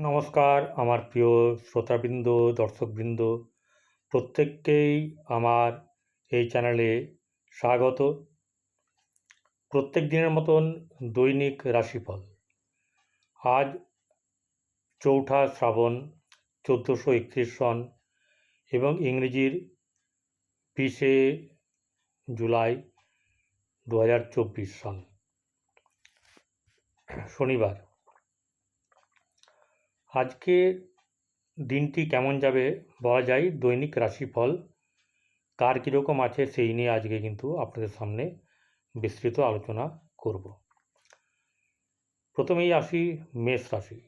নমস্কার, আমার প্রিয় শ্রোতাবৃন্দ, দর্শকবৃন্দ। প্রত্যেককেই আমার এই চ্যানেলে স্বাগত। প্রত্যেক দিনের মতন দৈনিক রাশিফল। আজ চৌঠা শ্রাবণ, চোদ্দোশো একত্রিশ সন এবং ইংরেজির বিশে জুলাই দু হাজার চব্বিশ সন। শনিবার। আজকে দিনটি কেমন যাবে বলা যায় দৈনিক রাশিফল। কার কীরকম আছে সেই নিয়ে আজকে কিন্তু আপনাদের সামনে বিস্তৃত আলোচনা করব। প্রথমেই আসি মেষ রাশি।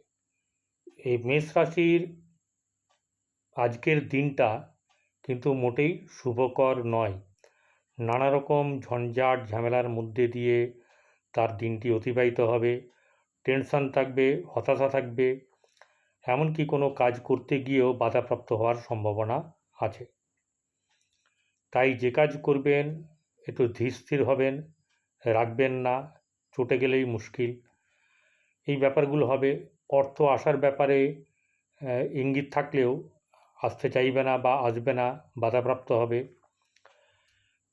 এই মেষ রাশির আজকের দিনটা কিন্তু মোটেই শুভকর নয়। নানা রকম ঝঞ্ঝাট ঝামেলার মধ্যে দিয়ে তার দিনটি অতিবাহিত হবে। টেনশন থাকবে, হতাশা থাকবে এমনকি কোনো কাজ করতে গিয়েও বাধাপ্রাপ্ত হওয়ার সম্ভাবনা আছে। তাই যে কাজ করবেন, একটু ধীরস্থির হবেন, রাখবেন না, চটে গেলেই মুশকিল। এই ব্যাপারগুলো হবে। অর্থ আসার ব্যাপারে ইঙ্গিত থাকলেও আসতে চাইবে না বা আসবে না, বাধাপ্রাপ্ত হবে।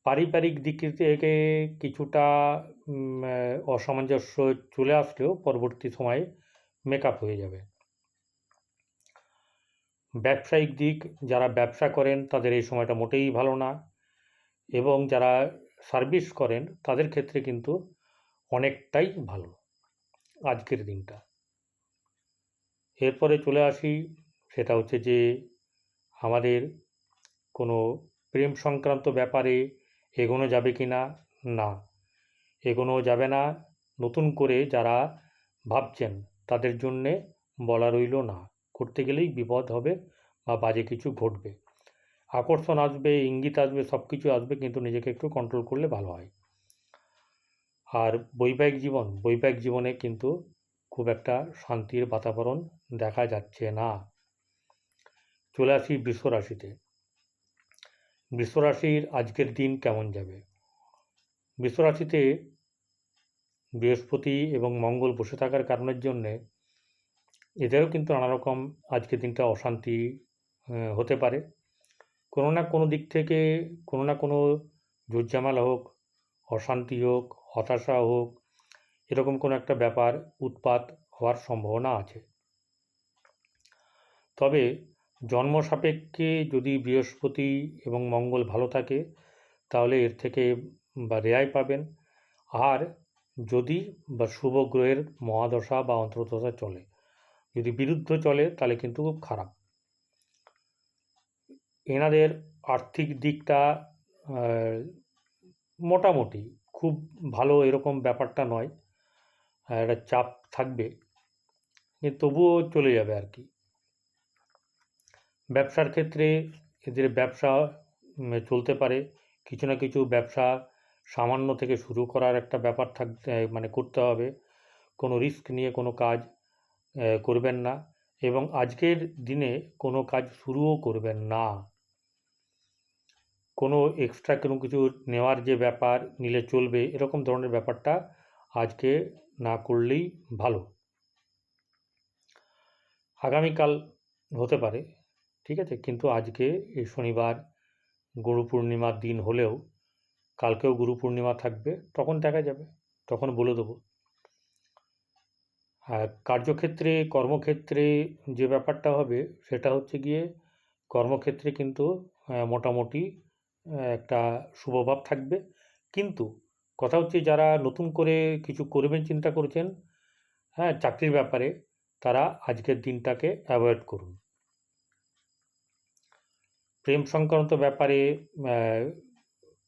পারিবারিক দিক থেকে কিছুটা অসামঞ্জস্য চলে আসলেও পরবর্তী সময়ে মেকআপ হয়ে যাবে। ব্যবসায়িক দিক, যারা ব্যবসা করেন তাদের এই সময়টা মোটেই ভালো না এবং যারা সার্ভিস করেন তাদের ক্ষেত্রে কিন্তু অনেকটাই ভালো আজকের দিনটা। এরপরে চলে আসি, সেটা হচ্ছে যে আমাদের কোনো প্রেম সংক্রান্ত ব্যাপারে এগোনো যাবে কি না? না, এগোনো যাবে না। নতুন করে যারা ভাবছেন তাদের জন্যে বলা রইল না। করতে গেলেই বিপদ হবে বা বাজে কিছু ঘটবে। আকর্ষণ আসবে, ইঙ্গিত আসবে সব কিছু আসবে, কিন্তু নিজেকে একটু কন্ট্রোল করলে ভালো হয়। আর বৈবাহিক জীবন, বৈবাহিক জীবনে কিন্তু খুব একটা শান্তির বাতাবরণ দেখা যাচ্ছে না। চলে আসি বৃষরাশিতে বৃষরাশির আজকের দিন কেমন যাবে? বৃষরাশিতে বৃহস্পতি এবং মঙ্গল বসে থাকার কারণের জন্যে এদেরও কিন্তু নানা রকম আজকের দিনটা অশান্তি হতে পারে। কোনো না কোনো দিক থেকে, কোনো না কোনো ঝুটঝামেলা হোক, অশান্তি হোক, হতাশা হোক, এরকম কোনো একটা ব্যাপার উৎপাত হওয়ার সম্ভাবনা আছে। তবে জন্ম সাপেক্ষে যদি বৃহস্পতি এবং মঙ্গল ভালো থাকে, তাহলে এর থেকে বা রেহাই পাবেন। আর যদি বা শুভ গ্রহের মহাদশা বা অন্তর্দশা চলে যদি বিরুদ্ধ চলে, তাহলে কিন্তু খুব খারাপ। এনাদের আর্থিক দিকটা মোটামুটি খুব ভালো এরকম ব্যাপারটা নয়। একটা চাপ থাকবে তবুও চলে যাবে আর কি। ব্যবসার ক্ষেত্রে এদের ব্যবসা চলতে পারে। কিছু না কিছু ব্যবসা সামান্য থেকে শুরু করার একটা ব্যাপার থাক মানে করতে হবে। কোনো রিস্ক নিয়ে কোনো কাজ করবেন না এবং আজকের দিনে কোনো কাজ শুরুও করবেন না। কোনো এক্সট্রা কোনো কিছু নেওয়ার যে ব্যাপার নিলে চলবে, এরকম ধরনের ব্যাপারটা আজকে না করলেই ভালো। আগামীকাল হতে পারে, ঠিক আছে? কিন্তু আজকে এই শনিবার গুরু পূর্ণিমার দিন হলেও, কালকেও গুরু পূর্ণিমা থাকবে, তখন দেখা যাবে, তখন বলে দেবো। কার্যক্ষেত্রে, কর্মক্ষেত্রে যে ব্যাপারটা হবে, সেটা হচ্ছে গিয়ে কর্মক্ষেত্রে কিন্তু মোটামুটি একটা শুভভাব থাকবে। কিন্তু কথা হচ্ছে যারা নতুন করে কিছু করবেন, চিন্তা করছেন হ্যাঁ চাকরির ব্যাপারে, তারা আজকের দিনটাকে অ্যাভয়েড করুন। প্রেম সংক্রান্ত ব্যাপারে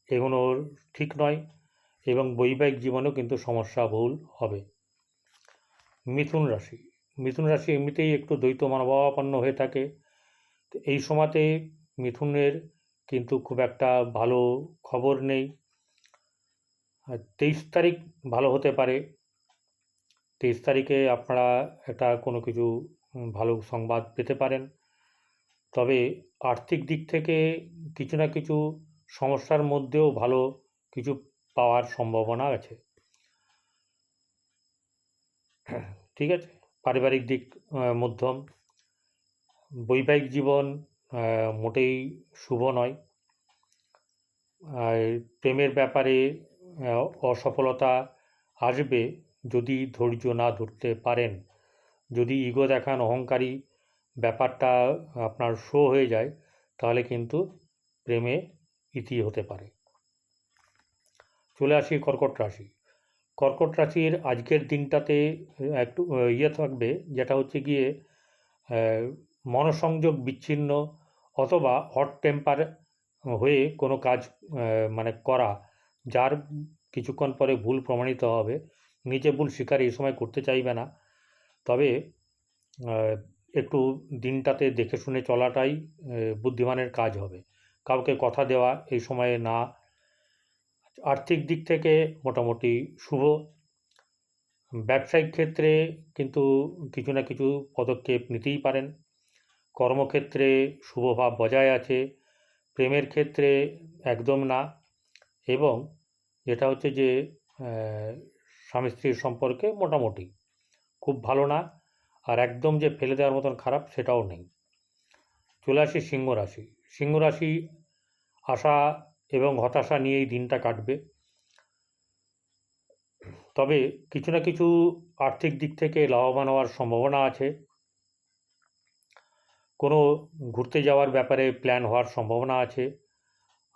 এগোনোর ঠিক নয় এবং বৈবাহিক জীবনেও কিন্তু সমস্যা বহুল হবে। মিথুন রাশি। মিথুন রাশি এমনিতেই একটু দ্বৈত মনোভাবাপন্ন হয়ে থাকে। এই সময়তে মিথুনের কিন্তু খুব একটা ভালো খবর নেই। তেইশ তারিখ ভালো হতে পারে। তেইশ তারিখে আপনারা একটা কোনো কিছু ভালো সংবাদ পেতে পারেন। তবে আর্থিক দিক থেকে কিছু না কিছু সমস্যার মধ্যেও ভালো কিছু পাওয়ার সম্ভাবনা আছে। ঠিক আছে? পারিবারিক দিক মধ্যম। বৈবাহিক জীবন মোটেই শুভ নয়। প্রেমের ব্যাপারে অসফলতা আসবে যদি ধৈর্য না ধরতে পারেন। যদি ইগো দেখান, অহংকারী ব্যাপারটা আপনার শো হয়ে যায়, তাহলে কিন্তু প্রেমে ইতি হতে পারে। চলে আসি কর্কট রাশি। কর্কট রাশির আজকের দিনটাতে একটু ইয়ে থাকবে, যেটা হচ্ছে গিয়ে মনসংযোগ বিচ্ছিন্ন অথবা হট টেম্পার হয়ে কোনো কাজ মানে করা, যার কিছুক্ষণ পরে ভুল প্রমাণিত হবে। নিজে ভুল স্বীকার এই সময় করতে চাইবে না। তবে একটু দিনটাতে দেখে শুনে চলাটাই বুদ্ধিমানের কাজ হবে। কাউকে কথা দেওয়া এই সময়ে না আর্থিক দিক থেকে মোটামুটি শুভ। ব্যবসায়িক ক্ষেত্রে কিন্তু কিছু না কিছু পদক্ষেপ নিতেই পারেন। কর্মক্ষেত্রে শুভভাব বজায় আছে, প্রেমের ক্ষেত্রে একদম না। এবং যেটা হচ্ছে যে স্বামী স্ত্রীর সম্পর্কে মোটামুটি খুব ভালো না, আর একদম যে ফেলে দেওয়ার মতন খারাপ সেটাও নেই। চলে আসি সিংহ রাশি। সিংহ আশা এবং হতাশা নিয়েই দিনটা কাটবে। তবে কিছু না কিছু আর্থিক দিক থেকে লাভবান হওয়ার সম্ভাবনা আছে। কোনো ঘুরতে যাওয়ার ব্যাপারে প্ল্যান হওয়ার সম্ভাবনা আছে।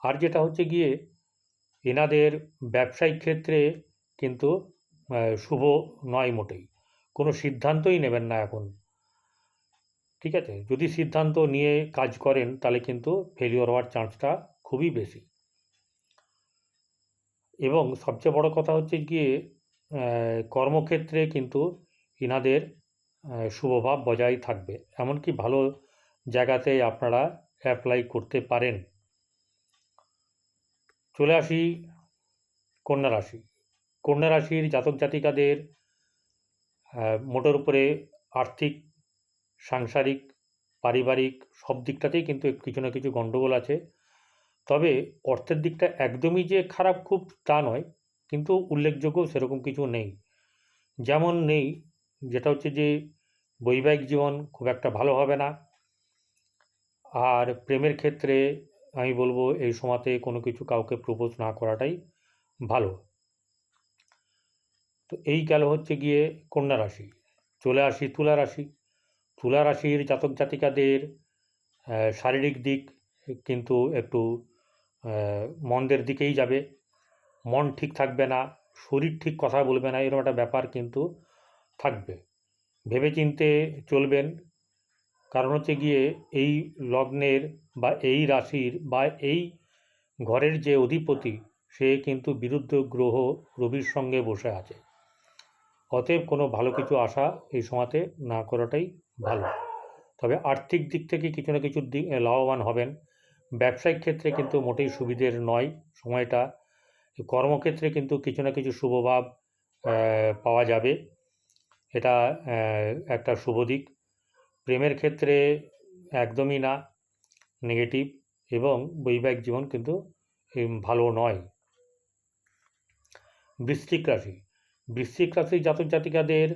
আর যেটা হচ্ছে গিয়ে, এনাদের ব্যবসায়িক ক্ষেত্রে কিন্তু শুভ নয় মোটেই। কোনো সিদ্ধান্তই নেবেন না এখন। ঠিক আছে? যদি সিদ্ধান্ত নিয়ে কাজ করেন, তাহলে কিন্তু ফেলিওর হওয়ার চান্সটা খুবই বেশি। এবং সবচেয়ে বড় কথা হচ্ছে গিয়ে কর্মক্ষেত্রে কিন্তু ইনাদের শুভভাব বজায় থাকবে। এমনকি ভালো জায়গাতে আপনারা অ্যাপ্লাই করতে পারেন। চলে আসি কন্যা রাশি। কন্যা রাশির জাতক জাতিকাদের মোটের উপরে আর্থিক, সাংসারিক, পারিবারিক সব দিকটাতেই কিন্তু কিছু না কিছু গণ্ডগোল আছে। তবে অর্থের দিকটা একদমই যে খারাপ খুব তা নয়, কিন্তু উল্লেখযোগ্য সেরকম কিছু নেই। যেমন নেই, যেটা হচ্ছে যে বৈবাহিক জীবন খুব একটা ভালো হবে না। আর প্রেমের ক্ষেত্রে আমি বলব এই সময়তে কোনো কিছু কাউকে প্রপোজ না করাটাই ভালো। তো এই গেল হচ্ছে গিয়ে কন্যা রাশি। চলে আসি তুলা রাশি। তুলা রাশির জাতক জাতিকাদের শারীরিক দিক কিন্তু একটু মন্দের দিকেই যাবে। মন ঠিক থাকবে না, শরীর ঠিক কথা বলবে না, এরকম একটা ব্যাপার কিন্তু থাকবে। ভেবেচিন্তে চলবেন। কারণ হচ্ছে গিয়ে এই লগ্নের বা এই রাশির বা এই ঘরের যে অধিপতি, সে কিন্তু বিরুদ্ধ গ্রহ রবির সঙ্গে বসে আছে। অতএব কোনো ভালো কিছু আশা এই সময়তে না করাটাই ভালো। তবে আর্থিক দিক থেকে কিছু না কিছু দিক লাভবান হবেন। ব্যবসায়িক ক্ষেত্রে কিন্তু মোটেই সুবিধের নয় সময়টা। কর্মক্ষেত্রে কিন্তু কিছু না কিছু শুভভাব পাওয়া যাবে। এটা একটা শুভ দিক। প্রেমের ক্ষেত্রে একদমই না নেগেটিভ এবং বৈবাহিক জীবন কিন্তু ভালো নয়। বৃশ্চিক রাশি। বৃশ্চিক রাশির জাতক জাতিকাদের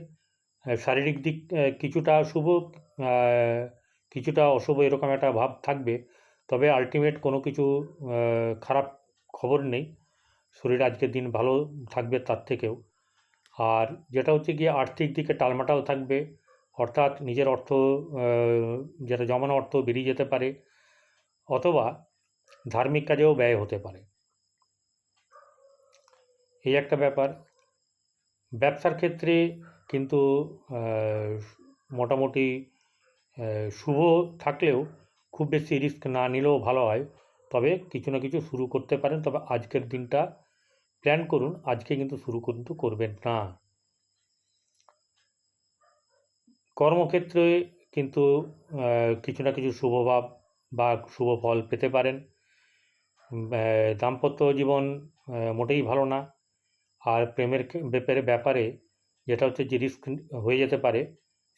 শারীরিক দিক কিছুটা শুভ কিছুটা অশুভ এরকম একটা ভাব থাকবে। তবে আলটিমেট কোনো কিছু খারাপ খবর নেই। শরীর আজকের দিন ভালো থাকবে তার থেকেও। আর যেটা হচ্ছে গিয়ে আর্থিক দিকে টালমাটাল থাকবে। অর্থাৎ নিজের অর্থ যেটা জমানো অর্থ বেরিয়ে যেতে পারে, অথবা ধার্মিক কাজেও ব্যয় হতে পারে। এই একটা ব্যাপার। ব্যবসার ক্ষেত্রে কিন্তু মোটামুটি শুভ থাকলেও খুব বেশি রিস্ক না নিলেও ভালো হয়। তবে কিছু না কিছু শুরু করতে পারেন। তবে আজকের দিনটা প্ল্যান করুন, আজকে কিন্তু শুরু কিন্তু করবেন না। কর্মক্ষেত্রে কিন্তু কিছু না কিছু শুভভাব বা শুভ ফল পেতে পারেন। দাম্পত্য জীবন মোটেই ভালো না। আর প্রেমের ব্যাপারে ব্যাপারে যেটা হচ্ছে যে রিস্ক হয়ে যেতে পারে,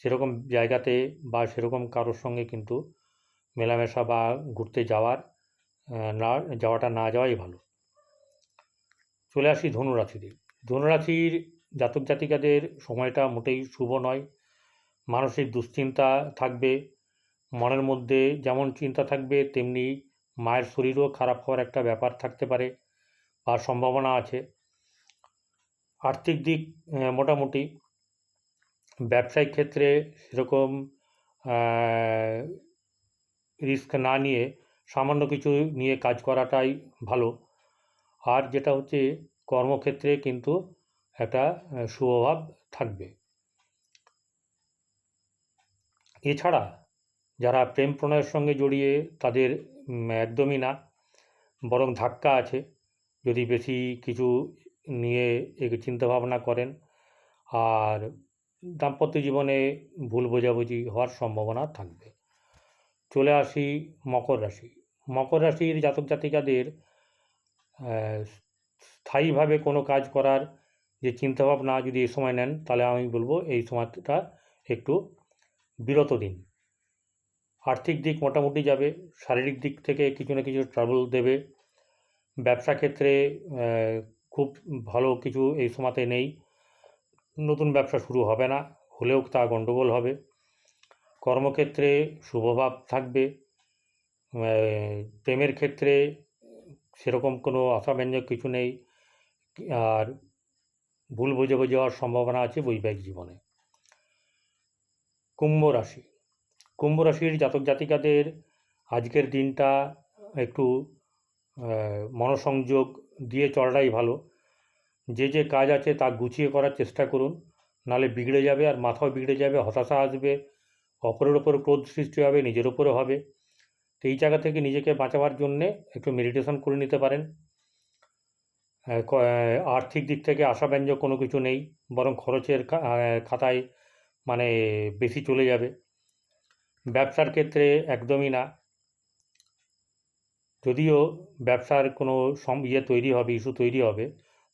সেরকম জায়গাতে বা সেরকম কারোর সঙ্গে কিন্তু মেলামেশা বা ঘুরতে যাওয়ার না, যাওয়াটা না যাওয়াই ভালো। চলে আসি ধনুরাশিতে। ধনুরাশির জাতক জাতিকাদের সময়টা মোটেই শুভ নয়। মানসিক দুশ্চিন্তা থাকবে, মনের মধ্যে যেমন চিন্তা থাকবে, তেমনি মায়ের শরীরও খারাপ হওয়ার একটা ব্যাপার থাকতে পারে বা সম্ভাবনা আছে। আর্থিক দিক মোটামুটি ব্যবসায়িক ক্ষেত্রে সেরকম রিস্ক না নিয়ে, সামান্য কিছু নিয়ে কাজ করাটাই ভালো। আর যেটা হচ্ছে, কর্মক্ষেত্রে কিন্তু একটা সুপ্রভাব থাকবে। এছাড়া, যারা প্রেম প্রণয়ের সঙ্গে জড়িয়ে তাদের একদমই না, বরং ধাক্কা আছে। যদি বেশি কিছু নিয়ে চিন্তাভাবনা করেন, আর দাম্পত্য জীবনে ভুল বোঝাবুঝি হওয়ার সম্ভাবনা থাকবে। চলে আসি মকর রাশি। মকর রাশির জাতক জাতিকাদের স্থায়ীভাবে কোনো কাজ করার যে চিন্তাভাবনা যদি এই সময় নেন, তাহলে আমি বলব এই সময়টা একটু বিরত দিন। আর্থিক দিক মোটামুটি যাবে, শারীরিক দিক থেকে কিছু না কিছু ট্রাবল দেবে। ব্যবসা ক্ষেত্রে খুব ভালো কিছু এই সময়তে নেই। নতুন ব্যবসা শুরু হবে না, হলেও তা গণ্ডগোল হবে। কর্মক্ষেত্রে শুভভাব থাকবে। প্রেমের ক্ষেত্রে সেরকম কোনো আশাব্যঞ্জক কিছু নেই। আর ভুল বোঝাবুঝি হওয়ার সম্ভাবনা আছে বৈবাহিক জীবনে। কুম্ভ রাশি। কুম্ভ রাশির জাতক জাতিকাদের আজকের দিনটা একটু মনসংযোগ দিয়ে চলাটাই ভালো। যে যে কাজ আছে তা গুছিয়ে করার চেষ্টা করুন। নালে বিগড়ে যাবে আর মাথাও বিগড়ে যাবে, হতাশা আসবে। অপরের ওপর ক্রোধ সৃষ্টি হবে, নিজের ওপরে হবে। তো এই জায়গা থেকে নিজেকে বাঁচাবার জন্যে একটু মেডিটেশন করে নিতে পারেন। আর্থিক দিক থেকে আশাব্যঞ্জক কোনো কিছু নেই, বরং খরচের খাতায় মানে বেশি চলে যাবে। ব্যবসার ক্ষেত্রে একদমই না। যদিও ব্যবসার কোনো সম ইয়ে তৈরি হবে, ইস্যু তৈরি হবে,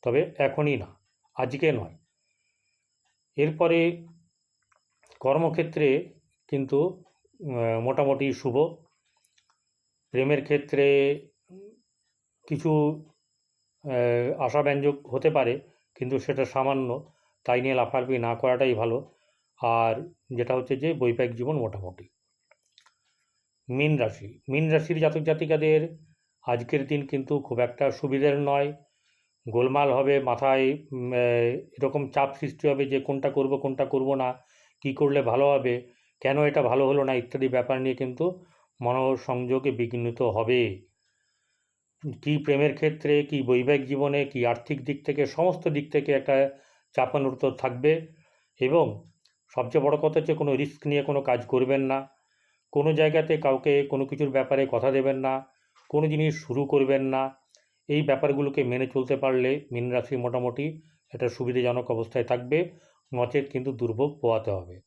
তবে এখনই না, আজকে নয়। এরপরে কর্মক্ষেত্রে কিন্তু মোটামুটি শুভ। প্রেমের ক্ষেত্রে কিছু আশাব্যঞ্জক হতে পারে, কিন্তু সেটা সামান্য। তাই নিয়ে লাফালাফি না করাটাই ভালো। আর যেটা হচ্ছে যে, বৈবাহিক জীবন মোটামুটি। মীন রাশি। মীন রাশির জাতক জাতিকাদের আজকের দিন কিন্তু খুব একটা সুবিধের নয়। গোলমাল হবে, মাথায় এরকম চাপ সৃষ্টি হবে যে, কোনটা করব কোনটা করব না, কি করলে ভালো হবে। কেন এটা ভালো হলো না ইত্যাদি ব্যাপার নিয়ে কিন্তু মনোসংযোগে বিঘ্নিত হবে। কি প্রেমের ক্ষেত্রে, কি বৈবাহিক জীবনে, কি আর্থিক দিক থেকে, সমস্ত দিক থেকে একটা চাপানোর তো থাকবে এবং সবচেয়ে বড় কথা হচ্ছে কোনো রিস্ক নিয়ে কোনো কাজ করবেন না। কোনো জায়গাতে কাউকে কোনো কিছুর ব্যাপারে কথা দেবেন না, কোনো জিনিস শুরু করবেন না। এই ব্যাপারগুলোকে মেনে চলতে পারলে মীন রাশি মোটামুটি একটা সুবিধাজনক অবস্থায় থাকবে। নচেত কিন্তু দুর্ভোগ পোয়াতে হবে।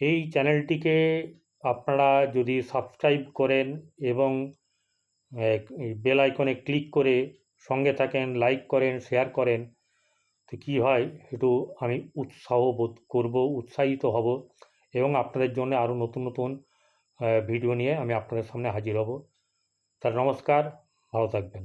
এই চ্যানেলটিকে আপনারা যদি সাবস্ক্রাইব করেন এবং বেল আইকনে ক্লিক করে সঙ্গে থাকেন, লাইক করেন, শেয়ার করেন, তো কী হয়, একটু আমি উৎসাহ বোধ করব, উৎসাহিত হব এবং আপনাদের জন্য আরও নতুন নতুন ভিডিও নিয়ে আমি আপনাদের সামনে হাজির হব। তার নমস্কার, ভালো থাকবেন।